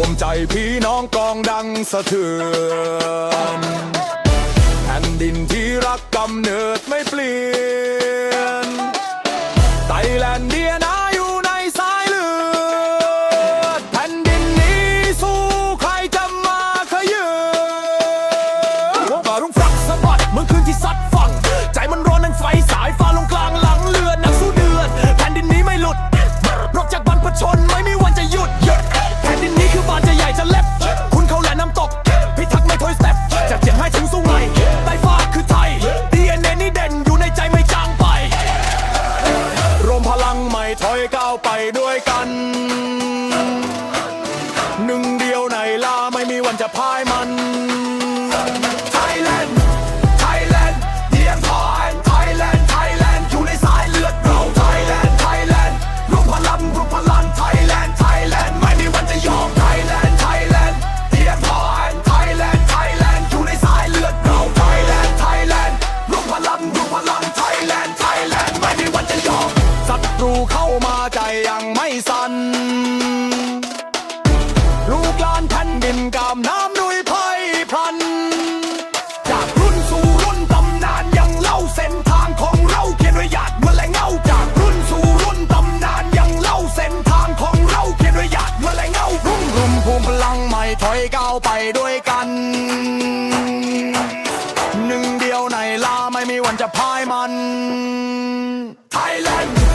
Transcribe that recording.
วมใจพี่น้องกองดังสะเทือนแผ่นดินที่รักกำเนิดไม่เปลี่ยนไทยแลนด์เดียนาอยู่ในสายเลือดแผ่นดินนี้สู้ใครจะมาขยืนว่ารุ่งฟรักสะบัดเมื่อคืนที่ซัดฝั่ ไม่ถอยก้าวไปด้วยกัน หนึ่งเดียวในลาไม่มีวันจะพ่ายมัน ตรูเข้ามาใจยังไม่สั่นลูกลานแผ่นดินกามน้ำนุยไพพลัน จากรุ่นสู่รุ่นตำนานยังเล่าเส้นทางของเราเขียนไว้หยาดเมื่อแลเงาจากรุ่นสู่รุ่นตำนานยังเล่าเส้นทางของเราเขียนไว้หยาดเมื่อแลเงารุ่มรุมภูมิพลังใหม่ถอยก้าวไปด้วยกันหนึ่งเดียวในลาไม่มีวันจะพ่ายมัน ไทยแลนด์